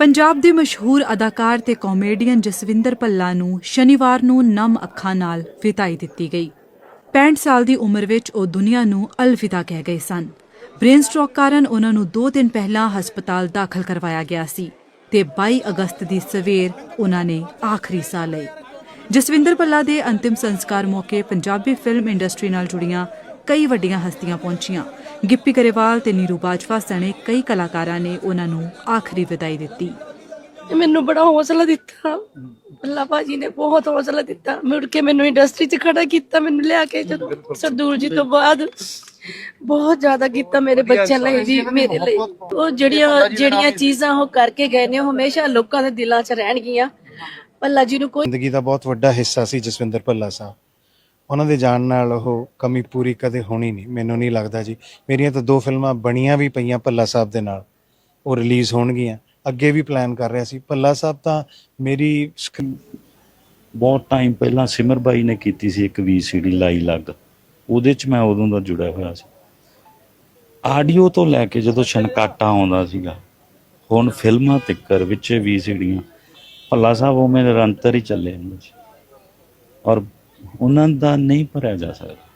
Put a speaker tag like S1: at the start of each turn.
S1: ਪੰਜਾਬ ਦੇ ਮਸ਼ਹੂਰ ਅਦਾਕਾਰ ਤੇ ਕਾਮੇਡੀਅਨ ਜਸਵਿੰਦਰ ਭੱਲਾ ਨੂੰ ਸ਼ਨੀਵਾਰ ਨੂੰ ਨਮ ਅੱਖਾਂ ਨਾਲ ਵਿਦਾਈ ਦਿੱਤੀ ਗਈ। 65 ਸਾਲ ਦੀ ਉਮਰ ਵਿੱਚ ਉਹ ਦੁਨੀਆ ਨੂੰ ਅਲਵਿਦਾ ਕਹਿ ਗਏ ਸਨ। ਬ੍ਰੇਨ ਸਟ੍ਰੋਕ ਕਾਰਨ ਉਹਨਾਂ ਨੂੰ 2 ਦਿਨ ਪਹਿਲਾਂ ਹਸਪਤਾਲ ਦਾਖਲ ਕਰਵਾਇਆ ਗਿਆ ਸੀ ਤੇ 22 ਅਗਸਤ ਦੀ ਸਵੇਰ ਉਹਨਾਂ ਨੇ ਆਖਰੀ ਸਾਹ ਲਈ। ਜਸਵਿੰਦਰ ਭੱਲਾ ਦੇ ਅੰਤਿਮ ਸੰਸਕਾਰ ਮੌਕੇ ਪੰਜਾਬੀ ਫਿਲਮ ਇੰਡਸਟਰੀ ਨਾਲ ਜੁੜੀਆਂ ਕਈ ਵੱਡੀਆਂ ਹਸਤੀਆਂ ਪਹੁੰਚੀਆਂ। ਗਿੱਪੀ ਗਰੇਵਾਲ ਤੇ ਨੀਰੂ ਬਾਜਵਾ ਸਣੇ ਕਈ ਕਲਾਕਾਰਾਂ ਨੇ ਉਹਨਾਂ ਨੂੰ ਆਖਰੀ ਵਿਦਾਈ ਦਿੱਤੀ।
S2: ਮੈਨੂੰ ਬੜਾ ਹੌਸਲਾ ਦਿੱਤਾ। ਅੱਲਾ ਭਾਜੀ ਨੇ ਬਹੁਤ ਹੌਸਲਾ ਦਿੱਤਾ। ਮੁੜ ਕੇ ਮੈਨੂੰ ਇੰਡਸਟਰੀ 'ਚ ਖੜਾ ਕੀਤਾ ਮੈਨੂੰ ਲਿਆ ਕੇ ਜਦੋਂ ਸਰਦੂਲ ਜੀ ਤੋਂ ਬਾਅਦ ਬਹੁਤ ਜ਼ਿਆਦਾ ਕੀਤਾ ਮੇਰੇ ਬੱਚਿਆਂ ਲਈ ਵੀ ਮੇਰੇ ਲਈ। ਉਹ ਜਿਹੜੀਆਂ ਜਿਹੜੀਆਂ ਚੀਜ਼ਾਂ ਉਹ ਕਰਕੇ ਗਏ ਨੇ ਉਹ ਹਮੇਸ਼ਾ ਲੋਕਾਂ ਦੇ ਦਿਲਾਂ 'ਚ ਰਹਿਣਗੀਆਂ। ਅੱਲਾ ਜੀ ਨੂੰ ਕੋਈ
S3: ਜ਼ਿੰਦਗੀ ਦਾ ਬਹੁਤ ਵੱਡਾ ਹਿੱਸਾ ਸੀ ਜਸਵਿੰਦਰ ਭੱਲਾ ਸਾਹਿਬ। ਉਹਨਾਂ ਦੇ ਜਾਣ ਨਾਲ ਉਹ ਕਮੀ ਪੂਰੀ ਕਦੇ ਹੋਣੀ ਨਹੀਂ, ਮੈਨੂੰ ਨਹੀਂ ਲੱਗਦਾ ਜੀ। ਮੇਰੀਆਂ ਤਾਂ ਦੋ ਫਿਲਮਾਂ ਬਣੀਆਂ ਵੀ ਪਈਆਂ ਭੱਲਾ ਸਾਹਿਬ ਦੇ ਨਾਲ। ਉਹ ਰਿਲੀਜ਼ ਹੋਣਗੀਆਂ। ਅੱਗੇ ਵੀ ਪਲਾਨ ਕਰ ਰਿਹਾ ਸੀ। ਭੱਲਾ ਸਾਹਿਬ ਤਾਂ ਮੇਰੀ ਸਕ-
S4: ਬਹੁਤ ਟਾਈਮ ਪਹਿਲਾਂ ਸਿਮਰ ਬਾਈ ਨੇ ਕੀਤੀ ਸੀ ਇੱਕ ਵੀਸੀਡੀ ਲਾਈ ਲੱਗ। ਉਹਦੇ ਚ ਮੈਂ ਉਦੋਂ ਦਾ ਜੁੜਿਆ ਹੋਇਆ ਸੀ। ਆਡੀਓ ਤੋਂ ਲੈ ਕੇ ਜਦੋਂ ਛਨਕਾਟਾ ਆਉਂਦਾ ਸੀਗਾ, ਹੁਣ ਫਿਲਮਾਂ ਤਿੱਕਰ ਵਿੱਚ ਵੀਸੀਡੀਆਂ ਭੱਲਾ ਸਾਹਿਬ ਉਹ ਮੇਰੇ ਨਿਰੰਤਰ ਹੀ ਚੱਲੇ ਹੁੰਦੇ ਸੀ। ਔਰ ਉਹਨਾਂ ਦਾ ਨਹੀਂ ਭਰਿਆ ਜਾ ਸਕਦਾ।